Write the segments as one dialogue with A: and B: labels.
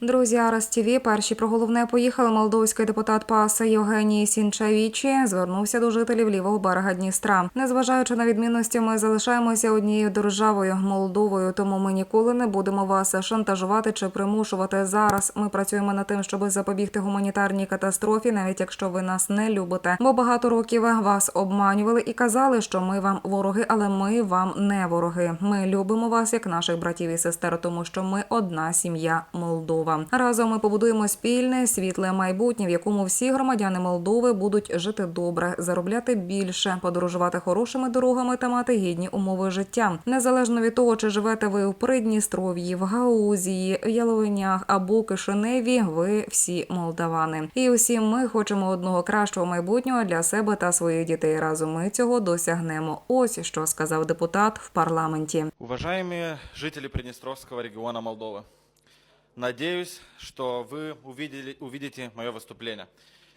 A: Друзі, Арас ТІВІ, перші про головне поїхали. Молдовський депутат ПАСа Євгеній Сінчавічі звернувся до жителів лівого берега Дністра. Незважаючи на відмінності, ми залишаємося однією державою Молдовою, тому ми ніколи не будемо вас шантажувати чи примушувати. Зараз ми працюємо над тим, щоб запобігти гуманітарній катастрофі, навіть якщо ви нас не любите. Бо багато років вас обманювали і казали, що ми вам вороги, але ми вам не вороги. Ми любимо вас як наших братів і сестер, тому що ми одна сім'я Молдова. Разом ми побудуємо спільне світле майбутнє, в якому всі громадяни Молдови будуть жити добре, заробляти більше, подорожувати хорошими дорогами та мати гідні умови життя, незалежно від того, чи живете ви в Придністров'ї, в Гаузії, Яловинях або Кишиневі. Ви всі молдавани, і усі ми хочемо одного кращого майбутнього для себе та своїх дітей. Разом ми цього досягнемо. Ось що сказав депутат в парламенті.
B: Уважаемые жители Приднестровского региона Молдовы, надеюсь, что вы увидели, увидите мое выступление.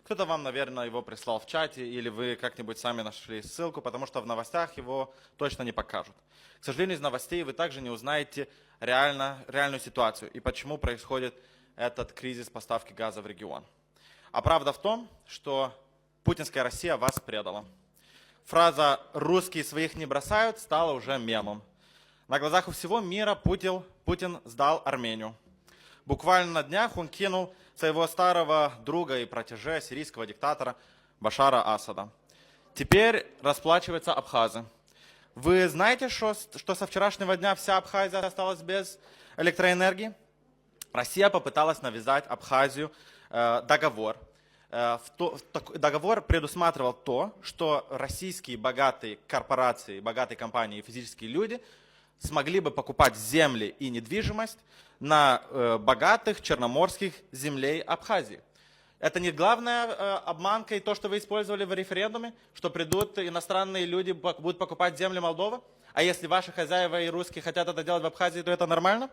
B: Кто-то вам, наверное, его прислал в чате, или вы как-нибудь сами нашли ссылку, потому что в новостях его точно не покажут. К сожалению, из новостей вы также не узнаете реально, реальную ситуацию и почему происходит этот кризис поставки газа в регион. А правда в том, что путинская Россия вас предала. Фраза «русские своих не бросают» стала уже мемом. На глазах у всего мира Путин, Путин сдал Армению. Буквально на днях он кинул своего старого друга и протеже, сирийского диктатора Башара Асада. Теперь расплачиваются абхазы. Вы знаете, что, что со вчерашнего дня вся Абхазия осталась без электроэнергии? Россия попыталась навязать Абхазию э, договор. Э, в то- в так- договор предусматривал то, что российские богатые корпорации, богатые компании и физические люди смогли бы покупать земли и недвижимость на э, богатых черноморских землей Абхазии. Это не главная э, обманка и то, что вы использовали в референдуме, что придут иностранные люди, будут покупать земли Молдовы? А если ваши хозяева и русские хотят это делать в Абхазии, то это нормально?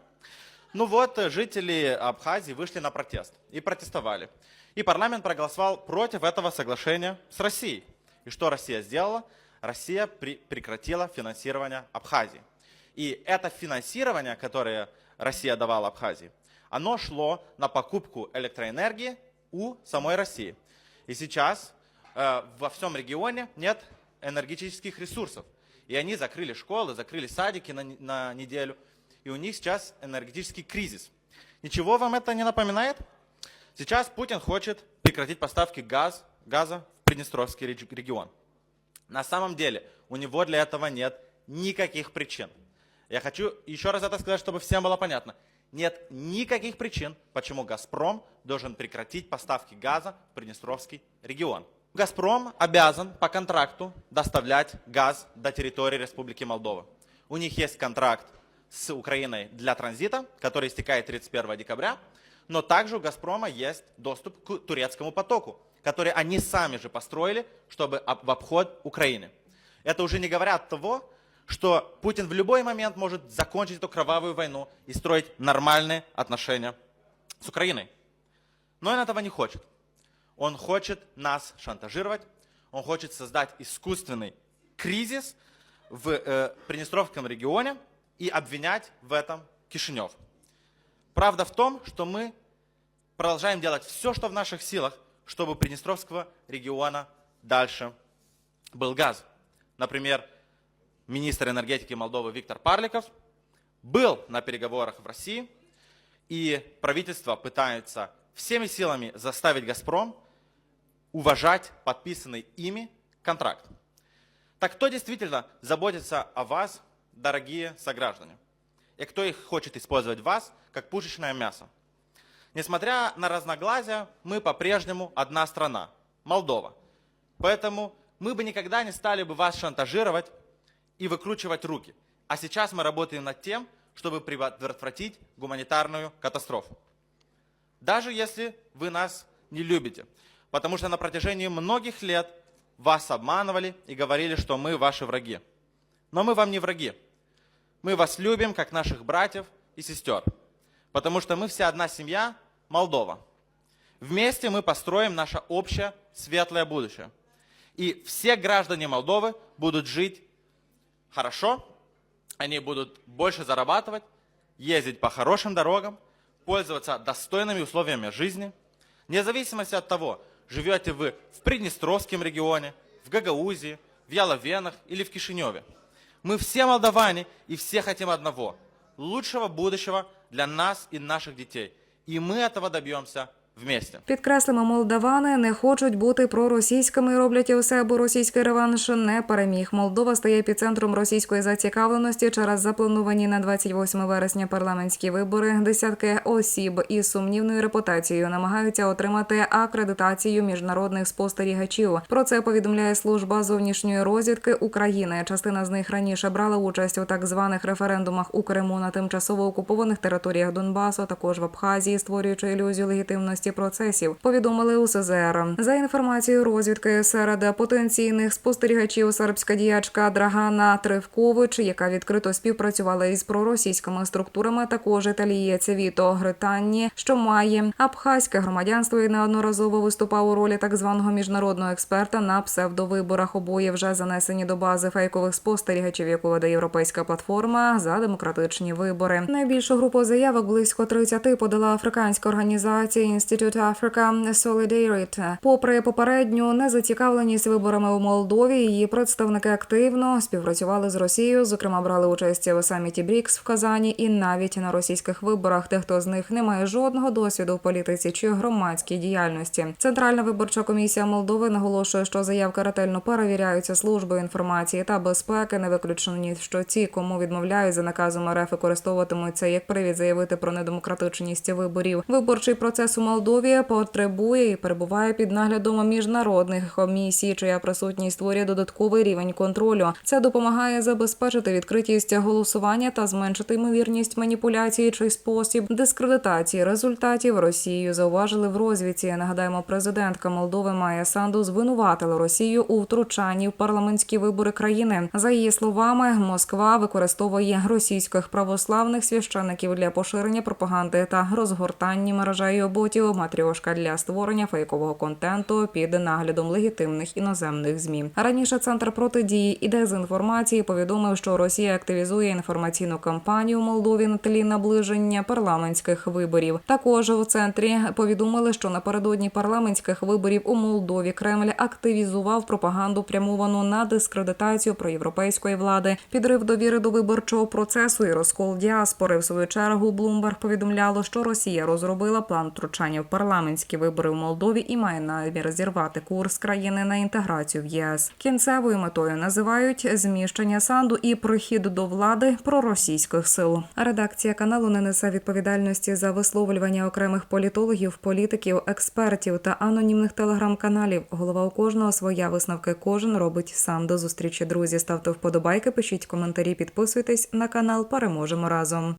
B: Ну вот, э, жители Абхазии вышли на протест и протестовали. И парламент проголосовал против этого соглашения с Россией. И что Россия сделала? Россия при- прекратила финансирование Абхазии. И это финансирование, которое Россия давала Абхазии, оно шло на покупку электроэнергии у самой России. И сейчас э, во всем регионе нет энергетических ресурсов. И они закрыли школы, закрыли садики на, на неделю. И у них сейчас энергетический кризис. Ничего вам это не напоминает? Сейчас Путин хочет прекратить поставки газ, газа в Приднестровский реги- регион. На самом деле у него для этого нет никаких причин. Я хочу еще раз это сказать, чтобы всем было понятно. Нет никаких причин, почему «Газпром» должен прекратить поставки газа в Приднестровский регион. «Газпром» обязан по контракту доставлять газ до территории Республики Молдова. У них есть контракт с Украиной для транзита, который истекает 31 декабря, но также у «Газпрома» есть доступ к турецкому потоку, который они сами же построили, чтобы об- в обход Украины. Это уже не говоря от того, что Путин в любой момент может закончить эту кровавую войну и строить нормальные отношения с Украиной. Но он этого не хочет. Он хочет нас шантажировать, он хочет создать искусственный кризис в э, Приднестровском регионе и обвинять в этом Кишинев. Правда в том, что мы продолжаем делать все, что в наших силах, чтобы Приднестровского региона дальше был газ. Например, министр энергетики Молдовы Виктор Парликов был на переговорах в России, и правительство пытается всеми силами заставить «Газпром» уважать подписанный ими контракт. Так кто действительно заботится о вас, дорогие сограждане? И кто их хочет использовать вас, как пушечное мясо? Несмотря на разногласия, мы по-прежнему одна страна – Молдова. Поэтому мы бы никогда не стали бы вас шантажировать и выкручивать руки. А сейчас мы работаем над тем, чтобы предотвратить гуманитарную катастрофу. Даже если вы нас не любите. Потому что на протяжении многих лет вас обманывали и говорили, что мы ваши враги. Но мы вам не враги. Мы вас любим, как наших братьев и сестер. Потому что мы вся одна семья Молдова. Вместе мы построим наше общее светлое будущее. И все граждане Молдовы будут жить хорошо, они будут больше зарабатывать, ездить по хорошим дорогам, пользоваться достойными условиями жизни, вне зависимости от того, живете вы в Приднестровском регионе, в Гагаузии, в Яловенах или в Кишиневе. Мы все молдаване и все хотим одного – лучшего будущего для нас и наших детей. И мы этого добьемся вместе.
A: Підкреслимо, молдавани не хочуть бути проросійськими і роблять усе, аби російський реванш не переміг. Молдова стає епіцентром російської зацікавленості через заплановані на 28 вересня парламентські вибори. Десятки осіб із сумнівною репутацією намагаються отримати акредитацію міжнародних спостерігачів. Про це повідомляє служба зовнішньої розвідки України. Частина з них раніше брала участь у так званих референдумах у Криму на тимчасово окупованих територіях Донбасу, а також в Абхазії, створюючи ілюзію легітимності процесів. Повідомили у СЗР. За інформацією розвідки серед потенційних спостерігачів сербська діячка Драгана Тривкович, яка відкрито співпрацювала із проросійськими структурами, також італієць Віто Гританні, що має абхазьке громадянство і неодноразово виступав у ролі так званого міжнародного експерта на псевдовиборах. Обоє вже занесені до бази фейкових спостерігачів, яку веде європейська платформа за демократичні вибори. Найбільшу групу заявок близько 30 подала африканська організація Institute Africa Solidarity. Попри попередню незацікавленість виборами у Молдові, її представники активно співпрацювали з Росією. Зокрема, брали участь у саміті БРІКС в Казані і навіть на російських виборах. Дехто з них не має жодного досвіду в політиці чи громадській діяльності. Центральна виборча комісія Молдови наголошує, що заявки ретельно перевіряються службою інформації та безпеки. Не виключено, що ті, кому відмовляють за наказом РФ, використовуватимуться як привід заявити про недемократичність виборів. Виборчий процес у Молдові потребує і перебуває під наглядом міжнародних комісій, чия присутність створює додатковий рівень контролю. Це допомагає забезпечити відкритість голосування та зменшити ймовірність маніпуляції чи спосіб дискредитації результатів Росією. Зауважили в розвідці. Нагадаємо, президентка Молдови Майя Санду звинуватила Росію у втручанні в парламентські вибори країни. За її словами, Москва використовує російських православних священиків для поширення пропаганди та розгортання мережею ботів матріошка для створення фейкового контенту під наглядом легітимних іноземних змі. Раніше центр протидії і дезінформації повідомив, що Росія активізує інформаційну кампанію в Молдові на тлі наближення парламентських виборів. Також у центрі повідомили, що напередодні парламентських виборів у Молдові Кремль активізував пропаганду прямовану на дискредитацію проєвропейської влади, підрив довіри до виборчого процесу і розкол діаспори. В свою чергу Блумберг повідомляло, що Росія розробила план втручання парламентські вибори в Молдові і має намір зірвати курс країни на інтеграцію в ЄС. Кінцевою метою називають зміщення санду і прихід до влади проросійських сил. Редакція каналу не несе відповідальності за висловлювання окремих політологів, політиків, експертів та анонімних телеграм-каналів. Голова у кожного своя висновки. Кожен робить сам до зустрічі. Друзі, ставте вподобайки, пишіть коментарі, підписуйтесь на канал. Переможемо разом.